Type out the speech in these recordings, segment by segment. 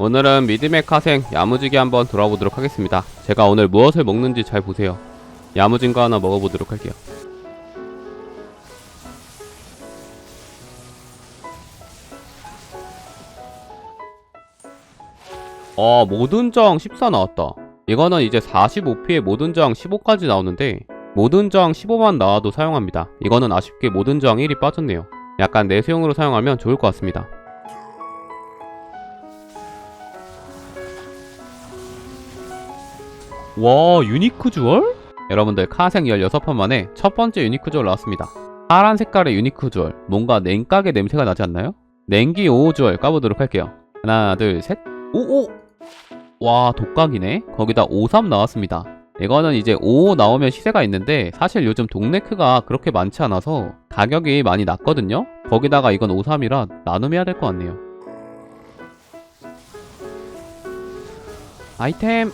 오늘은 믿음의 카생 야무지게 한번 돌아보도록 하겠습니다. 제가 오늘 무엇을 먹는지 잘 보세요. 야무진 거 하나 먹어보도록 할게요. 어, 모든 저항 14 나왔다. 이거는 이제 45피에 모든 저항 15까지 나오는데 모든 저항 15만 나와도 사용합니다. 이거는 아쉽게 모든 저항 1이 빠졌네요. 약간 내수용으로 사용하면 좋을 것 같습니다. 와 유니크 주얼? 여러분들 카생 16판 만에 첫 번째 유니크 주얼 나왔습니다. 파란 색깔의 유니크 주얼. 뭔가 냉각의 냄새가 나지 않나요? 냉기 5호 주얼 까보도록 할게요. 하나 둘셋. 오오! 와 독각이네. 거기다 53 나왔습니다. 이거는 이제 55 나오면 시세가 있는데 사실 요즘 동네 크가 그렇게 많지 않아서 가격이 많이 낮거든요? 거기다가 이건 53이라 나눔해야 될 것 같네요. 아이템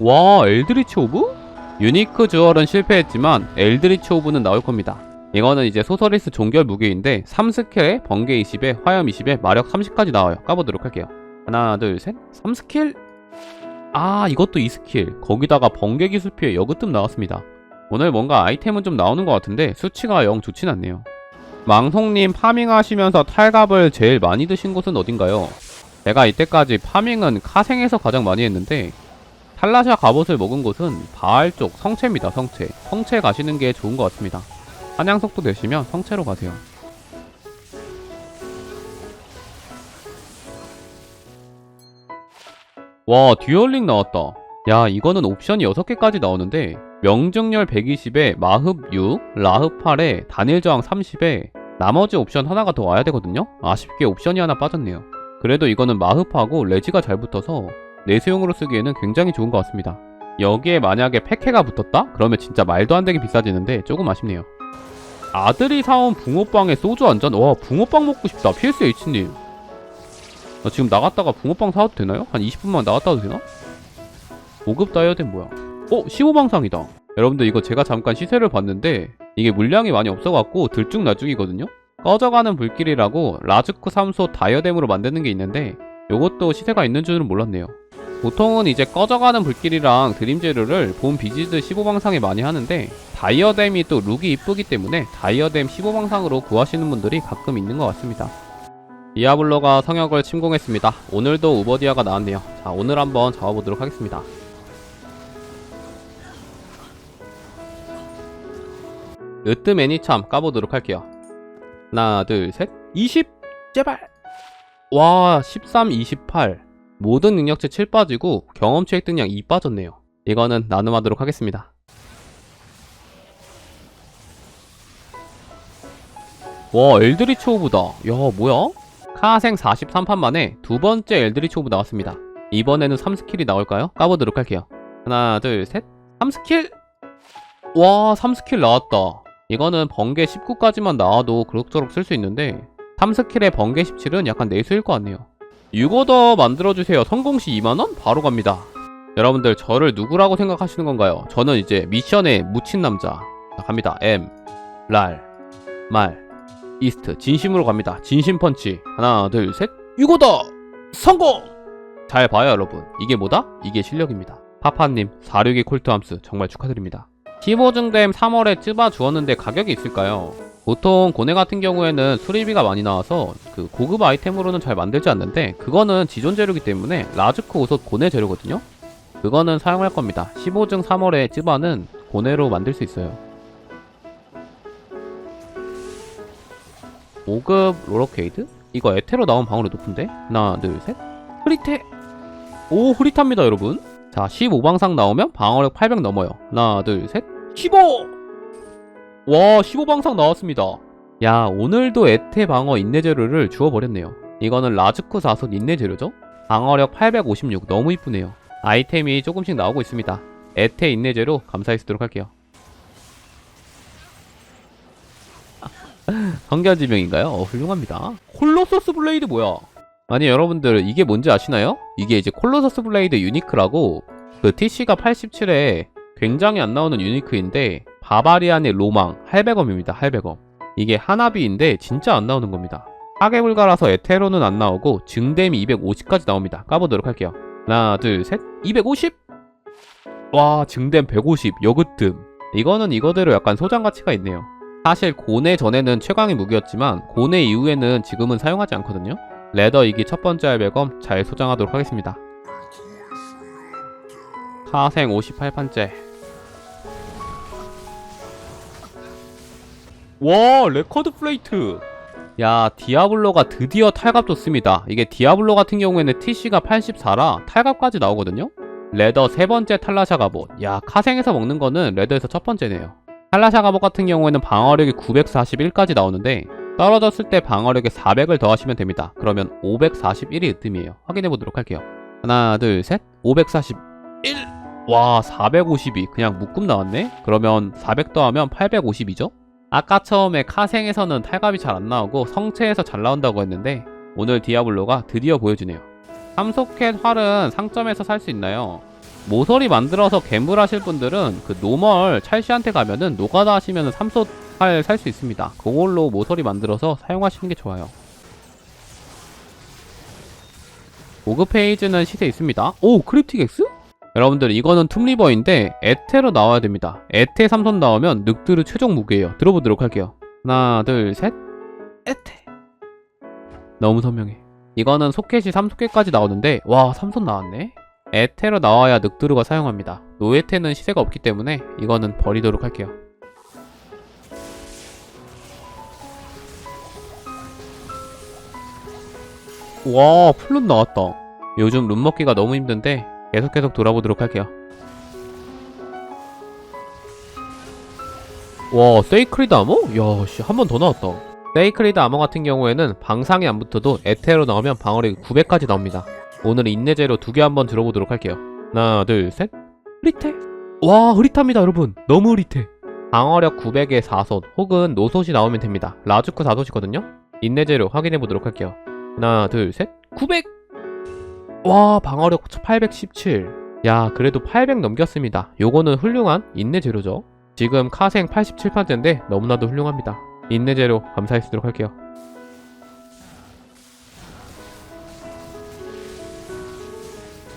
와 엘드리치 오브? 유니크 주얼은 실패했지만 엘드리치 오브는 나올 겁니다. 이거는 이제 소서리스 종결 무게인데 3스킬에 번개 20에 화염 20에 마력 30까지 나와요. 까보도록 할게요. 하나 둘셋 3스킬 아 이것도 2스킬 거기다가 번개 기술 피해 여그뜸 나왔습니다. 오늘 뭔가 아이템은 좀 나오는 것 같은데 수치가 영 좋진 않네요. 망송님 파밍하시면서 탈갑을 제일 많이 드신 곳은 어딘가요? 제가 이때까지 파밍은 카생에서 가장 많이 했는데 탈라샤 갑옷을 먹은 곳은 바알 쪽 성체입니다. 성체. 성체 가시는 게 좋은 것 같습니다. 사냥 속도 되시면 성체로 가세요. 와 듀얼링 나왔다. 야 이거는 옵션이 6개까지 나오는데 명중률 120에 마흡 6, 라흡 8에 단일 저항 30에 나머지 옵션 하나가 더 와야 되거든요? 아쉽게 옵션이 하나 빠졌네요. 그래도 이거는 마흡하고 레지가 잘 붙어서 내수용으로 쓰기에는 굉장히 좋은 것 같습니다. 여기에 만약에 패케가 붙었다? 그러면 진짜 말도 안 되게 비싸지는데 조금 아쉽네요. 아들이 사온 붕어빵에 소주 한 잔? 와 붕어빵 먹고 싶다 PSH님 나 지금 나갔다가 붕어빵 사와도 되나요? 한 20분만 나갔다 와도 되나? 5급 다이어덴 뭐야? 어? 15방상이다 여러분들 이거 제가 잠깐 시세를 봤는데 이게 물량이 많이 없어갖고 들쭉날쭉이거든요? 꺼져가는 불길이라고 라즈쿠 3소 다이어뎀으로 만드는 게 있는데 요것도 시세가 있는 줄은 몰랐네요. 보통은 이제 꺼져가는 불길이랑 드림제르를 본 비지드 15방상에 많이 하는데 다이어뎀이 또 룩이 이쁘기 때문에 다이어뎀 15방상으로 구하시는 분들이 가끔 있는 것 같습니다. 디아블로가 성역을 침공했습니다. 오늘도 우버디아가 나왔네요. 자 오늘 한번 잡아보도록 하겠습니다. 으뜸 애니참 까보도록 할게요. 하나 둘 셋 20 제발 와 13, 28 모든 능력치 7 빠지고 경험치 획득량 2 빠졌네요. 이거는 나눔하도록 하겠습니다. 와 엘드리치 오브다. 야 뭐야? 카생 43판 만에 두 번째 엘드리치 오브 나왔습니다. 이번에는 3스킬이 나올까요? 까보도록 할게요. 하나 둘 셋. 3스킬? 와 3스킬 나왔다. 이거는 번개 19까지만 나와도 그럭저럭 쓸 수 있는데 3스킬의 번개 17은 약간 내수일 것 같네요. 6어더 만들어주세요. 성공시 2만원? 바로 갑니다. 여러분들 저를 누구라고 생각하시는 건가요? 저는 이제 미션에 묻힌 남자. 자, 갑니다. M, 랄, 말, 이스트. 진심으로 갑니다. 진심 펀치. 하나, 둘, 셋. 6어더! 성공! 잘 봐요, 여러분. 이게 뭐다? 이게 실력입니다. 파파님, 46의 콜트함스 정말 축하드립니다. 15증댐 3월에 찝어 주었는데 가격이 있을까요? 보통 고뇌 같은 경우에는 수리비가 많이 나와서 그 고급 아이템으로는 잘 만들지 않는데 그거는 지존 재료이기 때문에 라즈크 옷옷 고뇌 재료거든요. 그거는 사용할 겁니다. 15증 3월에 찌바는 고뇌로 만들 수 있어요. 5급 로러케이드? 이거 에테로 나온 방어력 높은데? 하나 둘셋 흐릿해 오 흐릿합니다 여러분 자 15방상 나오면 방어력 800 넘어요 하나 둘셋 15! 와 15방상 나왔습니다. 야 오늘도 에테 방어 인내 재료를 주워버렸네요. 이거는 라즈쿠 사손 인내 재료죠? 방어력 856 너무 이쁘네요. 아이템이 조금씩 나오고 있습니다. 에테 인내 재료 감사히 쓰도록 할게요. 성견지명인가요? 어, 훌륭합니다. 콜로서스 블레이드 뭐야? 아니 여러분들 이게 뭔지 아시나요? 이게 이제 콜로서스 블레이드 유니크라고 그 TC가 87에 굉장히 안 나오는 유니크인데 바바리안의 로망 할배검입니다 할배검 이게 하나비인데 진짜 안 나오는 겁니다 파괴 불가라서 에테로는 안 나오고 증댐이 250까지 나옵니다. 까보도록 할게요. 하나, 둘, 셋. 250! 와, 증댐 150, 여그뜸. 이거는 이거대로 약간 소장 가치가 있네요. 사실 고뇌 전에는 최강의 무기였지만 고뇌 이후에는 지금은 사용하지 않거든요. 레더 이기 첫 번째 알배검 잘 소장하도록 하겠습니다. 카생 58판째. 와, 레코드 플레이트. 야, 디아블로가 드디어 탈갑 줬습니다. 이게 디아블로 같은 경우에는 TC가 84라 탈갑까지 나오거든요. 레더 세 번째 탈라샤 갑옷. 야, 카생에서 먹는 거는 레더에서 첫 번째네요. 탈라샤 갑옷 같은 경우에는 방어력이 941까지 나오는데 떨어졌을 때 방어력에 400을 더하시면 됩니다. 그러면 541이 으뜸이에요. 확인해 보도록 할게요. 하나, 둘, 셋. 541. 와, 452. 그냥 묶음 나왔네? 그러면 400 더하면 852죠? 아까 처음에 카생에서는 탈갑이 잘 안 나오고 성체에서 잘 나온다고 했는데 오늘 디아블로가 드디어 보여주네요. 삼소켓 활은 상점에서 살 수 있나요? 모서리 만들어서 괴물하실 분들은 그 노멀 찰씨한테 가면은 노가다 하시면은 삼소 활 살 수 있습니다. 그걸로 모서리 만들어서 사용하시는 게 좋아요. 고급 페이지는 시세 있습니다. 오 크립틱 X? 여러분들 이거는 툼리버인데 에테로 나와야 됩니다. 에테 삼손 나오면 늑드르 최종 무게예요. 들어보도록 할게요. 하나 둘 셋. 에테. 너무 선명해. 이거는 소켓이 3소켓까지 나오는데 와 3손 나왔네. 에테로 나와야 늑드르가 사용합니다. 노에테는 시세가 없기 때문에 이거는 버리도록 할게요. 와 플룻 나왔다. 요즘 룸 먹기가 너무 힘든데 계속 계속 돌아보도록 할게요. 와, 세이크리드 아머? 야, 씨, 한 번 더 나왔다. 세이크리드 아머 같은 경우에는 방상이 안 붙어도 에테로 나오면 방어력이 900까지 나옵니다. 오늘 인내제로 두 개 한번 들어보도록 할게요. 하나, 둘, 셋. 흐릿해. 와, 흐릿합니다, 여러분. 너무 흐릿해. 방어력 900에 4솥 혹은 노솥이 나오면 됩니다. 라주크 4솥이거든요? 인내제로 확인해 보도록 할게요. 하나, 둘, 셋. 900! 와 방어력 817. 야 그래도 800 넘겼습니다. 요거는 훌륭한 인내 재료죠. 지금 카생 87판째인데 너무나도 훌륭합니다. 인내 재료 감사했도록 할게요.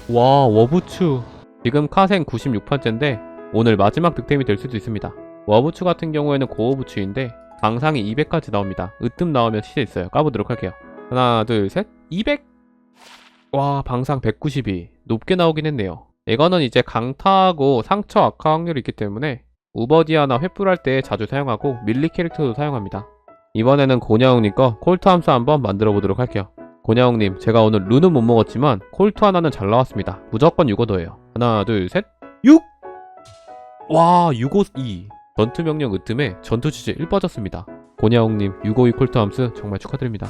와 워부추 지금 카생 96판째인데 오늘 마지막 득템이 될 수도 있습니다. 워부추 같은 경우에는 고어부추인데 방상이 200까지 나옵니다. 으뜸 나오면 시세 있어요. 까보도록 할게요. 하나 둘셋 200! 와 방상 192 높게 나오긴 했네요. 이거는 이제 강타하고 상처 악화 확률이 있기 때문에 우버디아나 횃불할 때 자주 사용하고 밀리 캐릭터도 사용합니다. 이번에는 고냐웅님 거 콜트 함수 한번 만들어 보도록 할게요. 고냐웅님 제가 오늘 룬은 못 먹었지만 콜트 하나는 잘 나왔습니다. 무조건 6어더예요. 하나 둘셋. 6! 와 652. 전투 명령 으뜸에 전투 취재 1 빠졌습니다. 고냐웅님 652 콜트 함수 정말 축하드립니다